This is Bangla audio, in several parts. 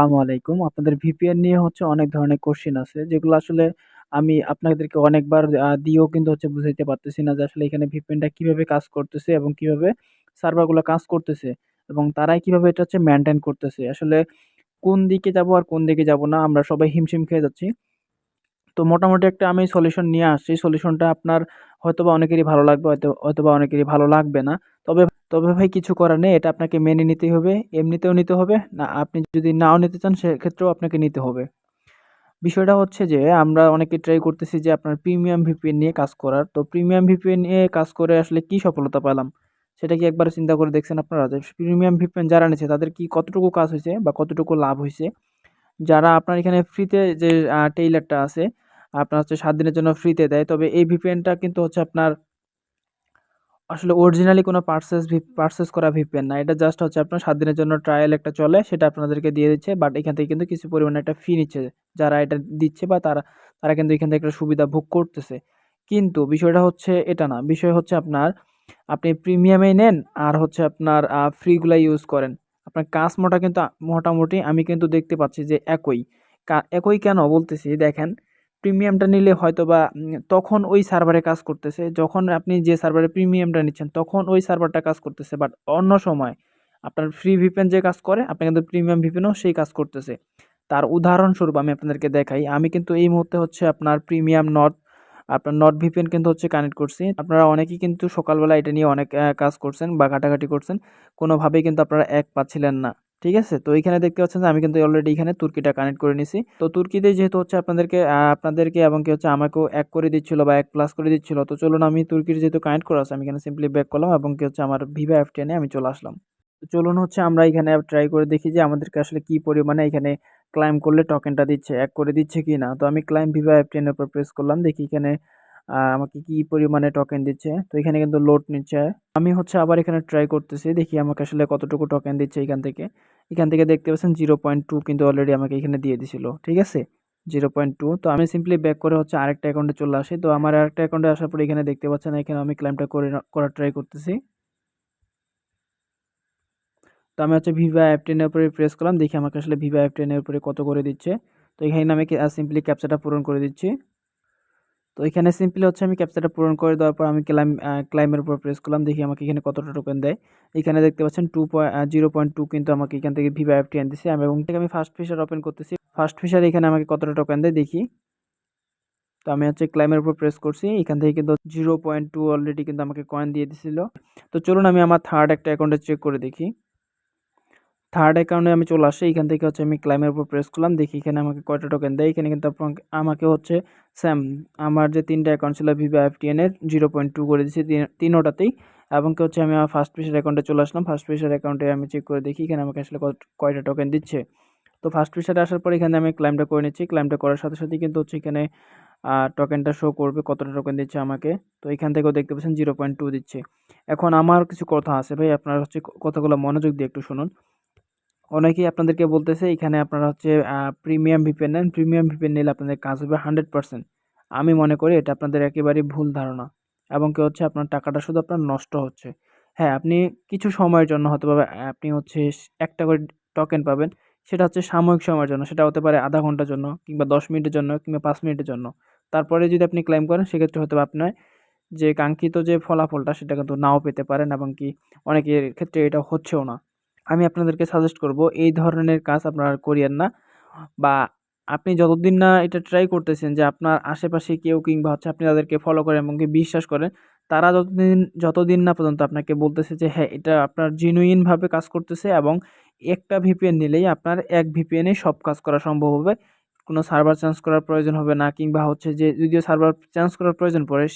আসসালামু আলাইকুম। আপনাদের ভিপিএন নিয়ে হচ্ছে অনেক ধরনের কোশ্চেন আছে। যেগুলো আসলে আমি আপনাদেরকে অনেকবার দিয়েও কিন্তু হচ্ছে বুঝাইতে পারতেছি না যে আসলে এখানে ভিপিএনটা কীভাবে কাজ করতেছে এবং কীভাবে সার্ভারগুলো কাজ করতেছে এবং তারাই কীভাবে এটা হচ্ছে মেনটেন করতেছে। আসলে কোন দিকে যাব আর কোন দিকে যাব না, আমরা সবাই হিমশিম খেয়ে যাচ্ছি। তো মোটামুটি একটা আমি সলিউশন নিয়ে আসছি। সলিউশনটা আপনার হয়তো বা অনেকেরই ভালো লাগবে, হয়তো হয়তোবা অনেকেরই ভালো লাগবে না। তবে তবে ভাই কিছু করার নেই। এটা আপনাকে মেনে নিতেই হবে। এমনিতেও নিতে হবে। না আপনি যদি নাও নিতে চান সেক্ষেত্রেও আপনাকে নিতে হবে। বিষয়টা হচ্ছে যে আমরা অনেকে ট্রাই করতেছি যে আপনার প্রিমিয়াম VPN নিয়ে কাজ করার। তো প্রিমিয়াম VPN নিয়ে কাজ করে আসলে কি সফলতা পেলাম? সেটা কি একবার চিন্তা করে দেখছেন আপনারা? যে প্রিমিয়াম VPN যারা নিচ্ছে তাদের কি কতটুকু কাজ হয়েছে বা কতটুকু লাভ হইছে? যারা আপনার এখানে ফ্রিতে যে টেইলারটা আছে, আপনার হচ্ছে সাত দিনের জন্য ফ্রিতে দেয়। তবে এই ভিপিএনটা কিন্তু হচ্ছে আপনার আসলে অরিজিনালি কোনো ভি পারচেজ করা VPN না। এটা জাস্ট হচ্ছে আপনার সাত দিনের জন্য ট্রায়াল একটা চলে সেটা আপনাদেরকে দিয়ে দিচ্ছে। বাট এখান থেকে কিন্তু কিছু পরিমাণে একটা ফি নিচ্ছে। যারা এটা দিচ্ছে বা তারা তারা কিন্তু এখান থেকে একটা সুবিধা ভোগ করতেছে। কিন্তু বিষয়টা হচ্ছে এটা না। বিষয় হচ্ছে আপনার আপনি প্রিমিয়ামেই নেন আর হচ্ছে আপনার আ ফ্রি গুলা ইউজ করেন। আপনার কাজ মোটা কিন্তু মোটামুটি আমি কিন্তু দেখতে পাচ্ছি যে একই। একই কেন বলতেছি দেখেন, প্রিমিয়ামটা নিলে হয়তো বা তখন ওই সার্ভারে কাজ করতেছে। যখন আপনি যে সার্ভারে প্রিমিয়ামটা নিচ্ছেন তখন ওই সার্ভারটা কাজ করতেছে। বাট অন্য সময় আপনার ফ্রি ভিপেন যে কাজ করে আপনার কিন্তু প্রিমিয়াম VPN ও সেই কাজ করতেছে। তার উদাহরণস্বরূপ আমি আপনাদেরকে দেখাই। আমি কিন্তু এই মুহূর্তে হচ্ছে আপনার প্রিমিয়াম নর্থ আপনার নর্থ VPN কিন্তু হচ্ছে কানেক্ট করছি। আপনারা অনেকেই কিন্তু সকালবেলা এটা নিয়ে অনেক কাজ করছেন বা ঘাটাঘাটি করছেন। কোনোভাবেই কিন্তু আপনারা এক পাচ্ছিলেন না। ঠিক আছে? তো এইখানে দেখতে পাচ্ছেন যে আমি কিন্তু অলরেডি এখানে তুর্কিটা কানেক্ট করে নিছি। তো তুর্কিতে যেহেতু হচ্ছে আপনাদেরকে আপনাদেরকে এবং কি হচ্ছে আমাকেও এক করে দিচ্ছিল বা এক প্লাস করে দিচ্ছিল। তো চলুন আমি তুর্কির যেহেতু কানেক্ট করা আছে, আমি এখানে সিম্পলি ব্যাক করলাম এবং কি হচ্ছে আমার ভিভা F10 এ আমি চলে আসলাম। চলুন হচ্ছে আমরা এখানে ট্রাই করে দেখি যে আমাদেরকে আসলে কি পরিমাণে এখানে ক্লাইম করলে টোকেনটা দিচ্ছে, এক করে দিচ্ছে কি না তো আমি ক্লাইম ভিভা F10 এর উপর প্রেস করলাম। দেখি এখানে আমাকে কি পরিমাণে টোকেন দিচ্ছে। তো এখানে কিন্তু লোড নিচ্ছে। আমি হচ্ছে আবার এখানে ট্রাই করতেছি। দেখি আমাকে আসলে কতটুকু টোকেন দিচ্ছে এখান থেকে। এখান থেকে দেখতে পাচ্ছেন 0.2 কিন্তু অলরেডি আমাকে এখানে দিয়ে দিছিল। ঠিক আছে? 0.2 তো আমি সিম্পলি ব্যাক করে হচ্ছে আরেকটা অ্যাকাউন্টে চলে আসি। তো আমার আরেকটা অ্যাকাউন্টে আসার পরে এখানে দেখতে পাচ্ছেন এখানে আমি ক্লাইমটা করে করার ট্রাই করতেছি। তো আমি হচ্ছে ভিভা F10 টেনের উপরে প্রেস করলাম। দেখি আমাকে আসলে ভিভা F10 টেনের উপরে কত করে দিচ্ছে। তো এখানে আমি সিম্পলি ক্যাপচাটা পূরণ করে দিচ্ছি। তো এখানে সিম্পলি হচ্ছে আমি ক্যাপচাটা পূরণ করে দেওয়ার পর আমি ক্লাইম ক্লাইমের উপর প্রেস করলাম। দেখি আমাকে এখানে কতটা টোকেন দেয়। এখানে দেখতে পাচ্ছেন 2 পয় আ 0.2 কিন্তু আমাকে এখান থেকে ভিভা F10 দিছে। আমি এবং থেকে আমি ফার্স্ট ফিচার ওপেন করতেছি। ফার্স্ট ফিচারে এখানে আমাকে কতটা টোকেন দেয়, দেখি। তো আমি হচ্ছে ক্লাইমের উপর প্রেস করছি। এখান থেকে কিন্তু 0.2 অলরেডি কিন্তু আমাকে কয়েন দিয়ে দিছিল। তো চলুন আমি আমার থার্ড একটা অ্যাকাউন্টে চেক করে দেখি। থার্ড অ্যাকাউন্টে আমি চলে আসি। এখান থেকে হচ্ছে আমি ক্লাইমের উপর প্রেস করলাম। দেখি এখানে আমাকে কয়টা টোকেন দেয়। এখানে কিন্তু আমাকে হচ্ছে স্যাম আমার যে ৩ টা অ্যাকাউন্ট ছিল ভিভা F10 এর 0.2 করে দিছে তি তিনোটাতেই এবং কি হচ্ছে আমি আমার ফার্স্ট ফিচার অ্যাকাউন্টে চলে আসলাম। ফার্স্ট ফিচার অ্যাকাউন্টে আমি চেক করে দেখি এখানে আমাকে আসলে কয়টা টোকেন দিচ্ছে। তো ফার্স্ট ফিচারে আসার পর এখানে আমি ক্লাইমটা করে নিচ্ছি। ক্লাইমটা করার সাথে সাথেই কিন্তু হচ্ছে এখানে টোকেনটা শো করবে, কতটা টোকেন দিচ্ছে আমাকে। তো এখান থেকেও দেখতে পাচ্ছেন 0.2 দিচ্ছে। এখন আমার কিছু কথা আছে ভাই, আপনারা হচ্ছে কথাগুলো মনোযোগ দিয়ে একটু শুনুন। অনেকেই আপনাদেরকে বলতেছে এখানে আপনারা হচ্ছে প্রিমিয়াম ভিপেন নেন। প্রিমিয়াম ভিপেন নিলে আপনাদের কাজ হবে 100%। আমি মনে করি এটা আপনাদের একেবারেই ভুল ধারণা। এবং কি হচ্ছে আপনার টাকাটা শুধু আপনার নষ্ট হচ্ছে। হ্যাঁ, আপনি কিছু সময়ের জন্য হয়তোবা আপনি হচ্ছে একটা করে টোকেন পাবেন। সেটা হচ্ছে সাময়িক সময়ের জন্য। সেটা হতে পারে আধা ঘণ্টার জন্য কিংবা ১০ মিনিটের জন্য কিংবা পাঁচ মিনিটের জন্য। তারপরে যদি আপনি ক্লেইম করেন সেক্ষেত্রে হয়তোবা আপনার যে কাঙ্ক্ষিত যে ফলাফলটা সেটা কিন্তু নাও পেতে পারেন এবং কি অনেকের ক্ষেত্রে এটা হচ্ছেও না। আমি আপনাদেরকে সাজেস্ট করব এই ধরনের কাজ আপনারা করিয়েন না। বা আপনি যতদিন না এটা ট্রাই করতেছেন যে আপনার আশেপাশে কেউ কিংবা হচ্ছে আপনি তাদেরকে ফলো করেন এবং বিশ্বাস করেন, তারা যতদিন যতদিন না পর্যন্ত আপনাকে বলতেছে যে হ্যাঁ, এটা আপনার জেনুইন ভাবে কাজ করতেছে এবং একটা ভিপিএন নিলেই আপনার এক এ সব কাজ করা সম্ভব হবে। কোনো সার্ভার চেঞ্জ করার প্রয়োজন হবে না কিংবা হচ্ছে যে যদিও সার্ভার চেঞ্জ করার প্রয়োজন পড়ে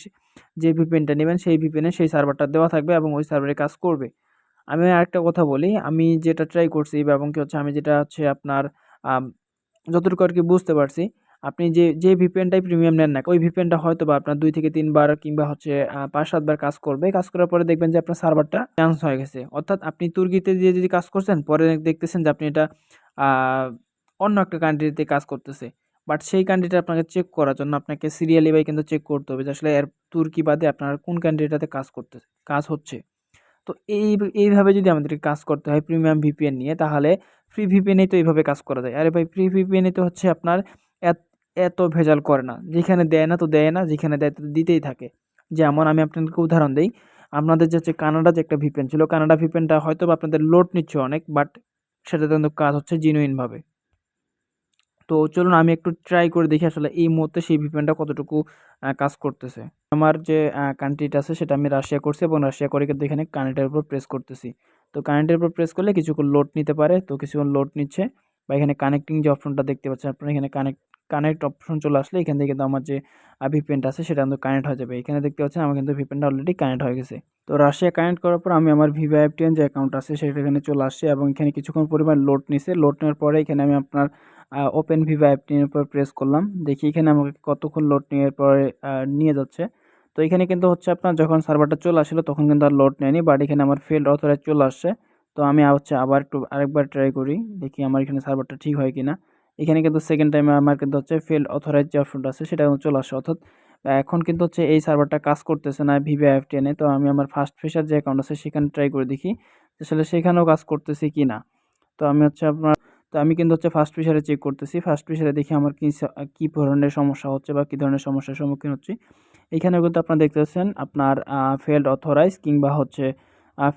যে ভিপিএনটা নেবেন সেই ভিপিএনে সেই সার্ভারটা দেওয়া থাকবে এবং ওই সার্ভারে কাজ করবে। আমি আরেকটা কথা বলি, আমি যেটা ট্রাই করছি এবং কি হচ্ছে আমি যেটা হচ্ছে আপনার যতটুকু আর কি বুঝতে পারছি, আপনি যে, যে VPN টাই প্রিমিয়াম নেন না, ওই VPN হয়তো বা আপনার দুই থেকে তিনবার কিংবা হচ্ছে পাঁচ ৫-৭ কাজ করবে। কাজ করার পরে দেখবেন যে আপনার সার্ভারটা চেঞ্জ হয়ে গেছে। অর্থাৎ আপনি তুর্কিতে যেয়ে যদি কাজ করছেন, পরে দেখতেছেন যে আপনি এটা অন্য একটা কান্ট্রিতে কাজ করতেছে। বাট সেই কান্ট্রিটা আপনাকে চেক করার জন্য আপনাকে সিরিয়ালি বাই কিন্তু চেক করতে হবে যে আসলে এর তুর্কি বাদে আপনার কোন কান্ট্রিটাতে কাজ করতেছে কাজ হচ্ছে। তো এই, এইভাবে যদি আমাদেরকে কাজ করতে হয় প্রিমিয়াম ভিপিএন নিয়ে, তাহলে ফ্রি ভিপিএনেই তো এইভাবে কাজ করা যায়। আরে ভাই ফ্রি ভিপিএনে তো হচ্ছে আপনার এত ভেজাল করে না। যেখানে দেয় না তো দেয় না, যেখানে দেয় তো দিতেই থাকে। যেমন আমি আপনাদেরকে উদাহরণ দিই, আপনাদের যে হচ্ছে কানাডা যে একটা ভিপিএন ছিল, কানাডা ভিপিএনটা হয়তো আপনাদের লোড নিচ্ছে অনেক বাট সেটাতে কিন্তু কাজ হচ্ছে জেনুইনভাবে তো চলুন আমি একটু ট্রাই করে দেখি আসলে এই মুহূর্তে সেই ভিপিএনটা কতটুকু কাজ করতেছে। আমার যে কান্ট্রিটা আছে সেটা আমি রাশিয়া করছি এবং রাশিয়া করে কিন্তু এখানে কানেক্টের উপর প্রেস করতেছি। তো কানেক্টের উপর প্রেস করলে কিছুক্ষণ লোড নিতে পারে, তো কিছুক্ষণ লোড নিচ্ছে বা এখানে কানেক্টিং যে অপশনটা দেখতে পাচ্ছেন আপনারা, এখানে কানেক্ট কানেক্ট অপশন চলে আসলে এখান থেকে কিন্তু আমার যে ভিপিএনটা আছে সেটা কিন্তু কানেক্ট হয়ে যাবে। এখানে দেখতে পাচ্ছেন আমার কিন্তু ভিপিএনটা অলরেডি কানেক্ট হয়ে গেছে। তো রাশিয়া কানেক্ট করার পর আমি আমার ভিভা এফটিএন যে অ্যাকাউন্ট আছে সেটা এখানে চলে আসছে এবং এখানে কিছুক্ষণ পরিমাণ লোড নিছে। লোড নেওয়ার পরে এখানে আমি আপনার ওপেন ভিভা অ্যাপটির উপর প্রেস করলাম। দেখি এখানে আমাকে কতক্ষণ লোড নেওয়ার পরে নিয়ে যাচ্ছে। তো এখানে কিন্তু হচ্ছে আপনার যখন সার্ভারটা চলে আসলো, তখন কিন্তু আর লোড নেয়নি বাট এখানে আমার ফেল্ড অথরাইজ চলে আসছে। তো আমি হচ্ছে আবার একটু আরেকবার ট্রাই করি, দেখি আমার এখানে সার্ভারটা ঠিক হয় কিনা। এখানে কিন্তু সেকেন্ড টাইমে আমার কিন্তু হচ্ছে ফেল্ড অথরাইজ যে অপশনটা আছে, সেটা কিন্তু চলে আসছে। অর্থাৎ এখন কিন্তু হচ্ছে এই সার্ভারটা কাজ করতেছে না ভিভা এফটিএনে তো আমি আমার ফার্স্ট ফেসার যে অ্যাকাউন্ট আছে, সেখানে ট্রাই করে, দেখি আসলে সেখানেও কাজ করতেছে কি না তো আমি হচ্ছে আপনার তো আমি কিন্তু হচ্ছে ফার্স্ট ফিশারে চেক করতেছি। ফার্স্ট ফিশারে দেখি আমার কী কী ধরনের সমস্যা হচ্ছে বা কী ধরনের সমস্যার সম্মুখীন হচ্ছি। এখানেও কিন্তু আপনারা দেখতেছেন আপনার ফেল্ড অথরাইজ কিংবা হচ্ছে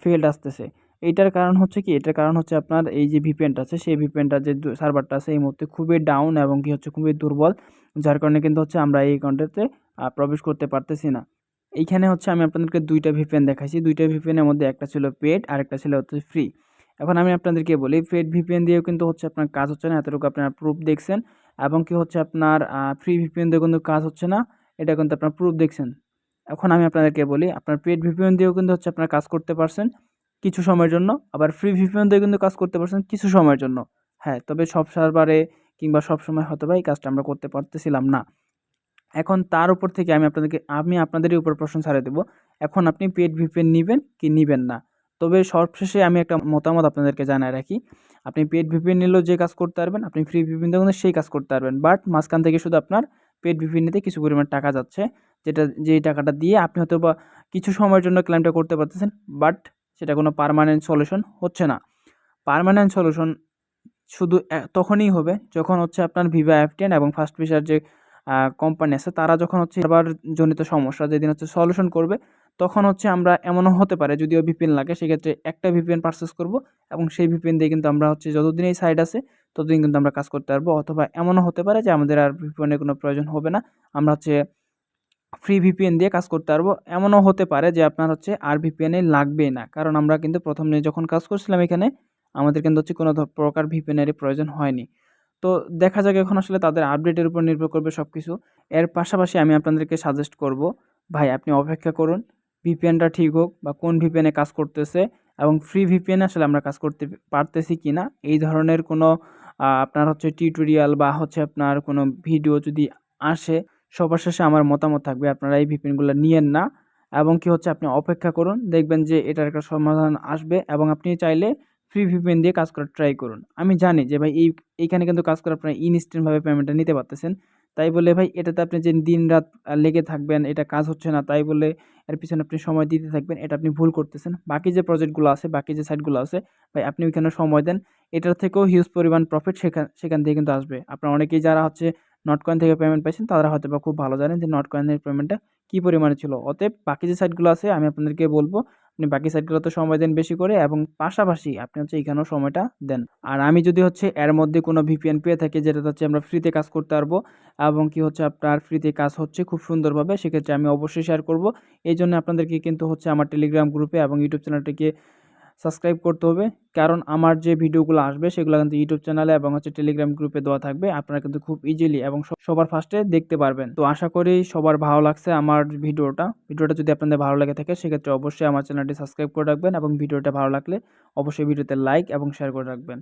ফেল্ড আসতেছে। এইটার কারণ হচ্ছে কি? এটার কারণ হচ্ছে আপনার এই যে ভিপিএনটা আছে, সেই ভিপিএনটা যে সার্ভারটা আছে, এই মুহূর্তে খুবই ডাউন এবং কি হচ্ছে খুবই দুর্বল। যার কারণে কিন্তু হচ্ছে আমরা এই অ্যাকাউন্টেতে প্রবেশ করতে পারতেছি না। এইখানে হচ্ছে আমি আপনাদেরকে দুইটা ভিপিএন দেখাইছি। দুইটা ভিপিএনের মধ্যে একটা ছিল পেড আর একটা ছিল হচ্ছে ফ্রি এখন আমি আপনাদেরকে বলি পেড ভিপিএন দিয়েও কিন্তু হচ্ছে আপনার কাজ হচ্ছে না, এতটুকু আপনার প্রুফ দেখছেন। এবং কি হচ্ছে আপনার ফ্রি ভিপিএন দিয়েও কিন্তু কাজ হচ্ছে না, এটা কিন্তু আপনার প্রুফ দেখছেন। এখন আমি আপনাদেরকে বলি, আপনার পেড ভিপিএন দিয়েও কিন্তু হচ্ছে আপনার কাজ করতে পারছেন কিছু সময়ের জন্য, আবার ফ্রি ভিপিএন দিয়ে কিন্তু কাজ করতে পারছেন কিছু সময়ের জন্য। হ্যাঁ তবে সব সার্ভারে কিংবা সব সময় হয়তো বা এই কাজটা আমরা করতে পারতেছিলাম না। এখন তার উপর থেকে আমি আপনাদেরকে, আমি আপনাদেরই উপর প্রশ্ন ছাড়ে দেবো, এখন আপনি পেড ভিপিএন নেবেন কি নেবেন না? তবে সবশেষে আমি একটা মতামত আপনাদেরকে জানায় রাখি। আপনি পেড ভিপিএন নিলেও যে কাজ করতে পারবেন, আপনি ফ্রি ভিপিএন দিয়ে সেই কাজ করতে পারবেন। বাট মাঝখান থেকে শুধু আপনার পেড নিতে কিছু পরিমাণ টাকা যাচ্ছে, যেটা যেই টাকাটা দিয়ে আপনি হয়তো বা কিছু সময়ের জন্য ক্লেমটা করতে পারতেছেন বাট সেটা কোনো পারমানেন্ট সলিউশন হচ্ছে না। পারমানেন্ট সলিউশন শুধু তখনই হবে যখন হচ্ছে আপনার ভিভা এফটেন এবং ফার্স্ট ফিশার যে কোম্পানি আছে, তারা যখন হচ্ছে আবার জনিত সমস্যা যেদিন হচ্ছে সলিউশন করবে তখন হচ্ছে আমরা এমনও হতে পারে, যদিও ভিপিএন লাগে, সেক্ষেত্রে একটা ভিপিএন পারচেস করব এবং সেই ভিপিএন দিয়ে কিন্তু আমরা হচ্ছে যতদিন এই সাইড আছে, ততদিন কিন্তু আমরা কাজ করতে পারব। অথবা এমনও হতে পারে যে আমাদের আর ভিপিএনের কোনো প্রয়োজন হবে না, আমরা হচ্ছে ফ্রি ভিপিএন দিয়ে কাজ করতে পারব। এমনও হতে পারে যে আপনার হচ্ছে আর ভিপিএনে লাগবেই না, কারণ আমরা কিন্তু প্রথমে যখন কাজ করছিলাম এখানে, আমাদের কিন্তু হচ্ছে কোনো প্রকার ভিপিএনেরই প্রয়োজন হয়নি। তো দেখা যাক এখন আসলে তাদের আপডেটের উপর নির্ভর করবে সব কিছু এর পাশাপাশি আমি আপনাদেরকে সাজেস্ট করব, ভাই আপনি অপেক্ষা করুন। ভিপিএনটা ঠিক হোক বা কোন ভিপিএনে কাজ করতেছে এবং ফ্রি ভিপিএনে আসলে আমরা কাজ করতে পারতেছি কি না এই ধরনের কোনো আপনার হচ্ছে টিউটোরিয়াল বা হচ্ছে আপনার কোনো ভিডিও যদি আসে, সবার শেষে আমার মতামত থাকবে, আপনারা এই ভিপিএনগুলো নিয়েন না এবং কি হচ্ছে আপনি অপেক্ষা করুন, দেখবেন যে এটার একটা সমাধান আসবে এবং আপনি চাইলে ফ্রি ভিপিএন দিয়ে কাজ করার ট্রাই করুন। আমি জানি যে ভাই এই, এইখানে কিন্তু কাজ করে আপনারা ইনস্ট্যান্টভাবে পেমেন্টটা নিতে পারতেছেন, তাই বলে ভাই এটাতে আপনি যে দিন রাত লেগে থাকবেন, এটা কাজ হচ্ছে না, তাই বলে এর পিছনে আপনি সময় দিতে থাকবেন, এটা আপনি ভুল করতেছেন। বাকি যে প্রজেক্টগুলো আছে, বাকি যে সাইটগুলো আছে, ভাই, আপনি ওইখানে সময় দেন। এটার থেকেও হিউজ পরিমাণ প্রফিট সেখান সেখান থেকে কিন্তু আসবে। আপনার অনেকেই যারা হচ্ছে নট কয়েন থেকে পেমেন্ট পাইছেন, তারা হয়তো বা খুব ভালো জানেন যে নট কয়েনের পেমেন্টটা কী পরিমাণে ছিল। অতএব বাকি যে সাইটগুলো আছে, আমি আপনাদেরকে বলব আপনি বাকি সাইটগুলোতে সময় দেন বেশি করে এবং পাশাপাশি আপনি হচ্ছে এখানেও সময়টা দেন। আর আমি যদি হচ্ছে এর মধ্যে কোনো ভিপিএন পেয়ে থাকি যেটা হচ্ছে আমরা ফ্রিতে কাজ করতে পারব এবং কি হচ্ছে আপনার ফ্রিতে কাজ হচ্ছে খুব সুন্দরভাবে, সেক্ষেত্রে আমি অবশ্যই শেয়ার করব। এই জন্য আপনাদেরকে কিন্তু হচ্ছে আমার টেলিগ্রাম গ্রুপে এবং ইউটিউব চ্যানেলটিকে সাবস্ক্রাইব করতে হবে। কারণ আমার যে ভিডিওগুলো আসবে সেগুলো কিন্তু ইউটিউব চ্যানেলে এবং হচ্ছে টেলিগ্রাম গ্রুপে দেওয়া থাকবে। আপনারা কিন্তু খুব ইজিলি এবং সবার ফার্স্টে দেখতে পারবেন। তো আশা করি সবার ভালো লাগছে আমার ভিডিওটা। ভিডিওটা যদি আপনাদের ভালো লাগে থাকে সেক্ষেত্রে অবশ্যই আমার চ্যানেলটি সাবস্ক্রাইব করে রাখবেন এবং ভিডিওটা ভালো লাগলে অবশ্যই ভিডিওতে লাইক এবং শেয়ার করে রাখবেন।